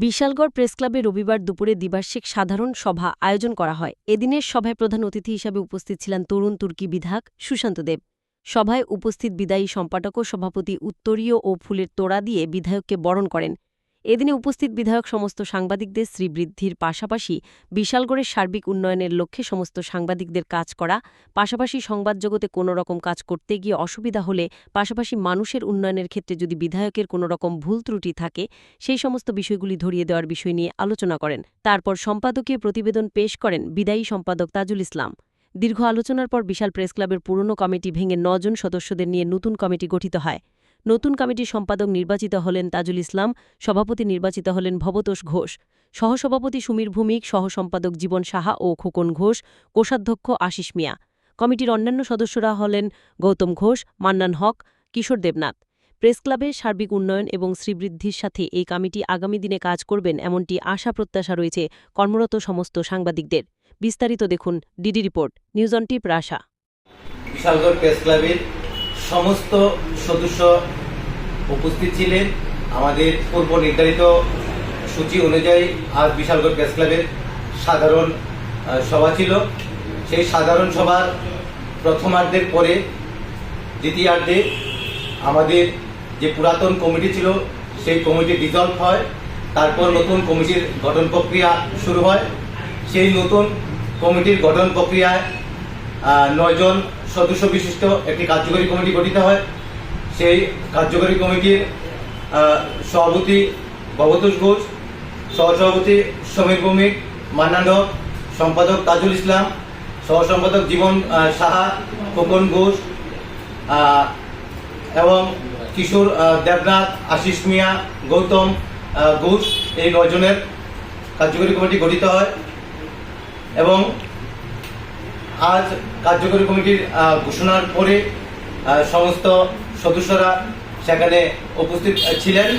বিশালগড় প্রেসক্লাবে রবিবার দুপুরে দ্বিবার্ষিক সাধারণ সভা আয়োজন করা হয়। এদিনের সভায় প্রধান অতিথি হিসাবে উপস্থিত ছিলেন তরুণ তুর্কি বিধায়ক সুশান্ত দেব। সভায় উপস্থিত বিদায়ী সম্পাদক ও সভাপতি উত্তরীয় ও ফুলের তোড়া দিয়ে বিধায়ককে বরণ করেন। এদিনে উপস্থিত বিধায়ক সমস্ত সাংবাদিকদের শ্রীবৃদ্ধির পাশাপাশি বিশালগড়ের সার্বিক উন্নয়নের লক্ষ্যে সমস্ত সাংবাদিকদের কাজ করা, পাশাপাশি সংবাদ জগতে কোনো রকম কাজ করতে গিয়ে অসুবিধা হলে, পাশাপাশি মানুষের উন্নয়নের ক্ষেত্রে যদি বিধায়কের কোনো রকম ভুল ত্রুটি থাকে, সেই সমস্ত বিষয়গুলি ধরিয়ে দেওয়ার বিষয় নিয়ে আলোচনা করেন। তারপর সম্পাদকীয় প্রতিবেদন পেশ করেন বিদায়ী সম্পাদক তাজুল ইসলাম। দীর্ঘ আলোচনার পর বিশাল প্রেস ক্লাবের পুরনো কমিটি ভেঙে নজন সদস্যদের নিয়ে নতুন কমিটি গঠিত হয়। নতুন কমিটির সম্পাদক নির্বাচিত হলেন তাজুল ইসলাম, সভাপতি নির্বাচিত হলেন ভবতোষ ঘোষ। সহসভাপতি সুমীর ভূমিক, সহসম্পাদক জীবন সাহা ও খোকন ঘোষ, কোষাধ্যক্ষ আশিস মিয়া। কমিটির অন্যান্য সদস্যরা হলেন গৌতম ঘোষ, মান্নান হক, কিশোর দেবনাথ। প্রেস ক্লাবের সার্বিক উন্নয়ন এবং শ্রীবৃদ্ধির সাথে এই কমিটি আগামী দিনে কাজ করবেন এমনটি আশা প্রত্যাশা রয়েছে কর্মরত সমস্ত সাংবাদিকদের। বিস্তারিত দেখুন ডিডি রিপোর্ট, নিউজ অন টিপ রাশা। বিশালগড় প্রেস ক্লাবের সমস্ত সদস্য উপস্থিত ছিলেন। আমাদের পূর্ব নির্ধারিত সূচি অনুযায়ী আজ বিশালগড় প্রেস ক্লাবের সাধারণ সভা ছিল। সেই সাধারণ সভার প্রথমার্ধের পরে দ্বিতীয়ার্ধে আমাদের যে পুরাতন কমিটি ছিল, সেই কমিটি ডিজলভ হয়। তারপর নতুন কমিটির গঠন প্রক্রিয়া শুরু হয়। সেই নতুন কমিটির গঠন প্রক্রিয়ায় নয়জন সদস্য বিশিষ্ট একটি কার্যকরী কমিটি গঠিত হয়। সেই কার্যকরী কমিটির সভাপতি ভবতোষ ঘোষ, সহসভাপতি সমীর ভৌমিক, মান্নান সম্পাদক তাজুল ইসলাম, সহসম্পাদক জীবন সাহা, খোকন ঘোষ এবং কিশোর দেবনাথ, আশিস মিয়া, গৌতম ঘোষ এই নয়জনের কার্যকরী কমিটি গঠিত হয়। এবং আজ কার্যকরী কমিটির ঘোষণার পরে সমস্ত সদস্যরা সেখানে উপস্থিত ছিলেন।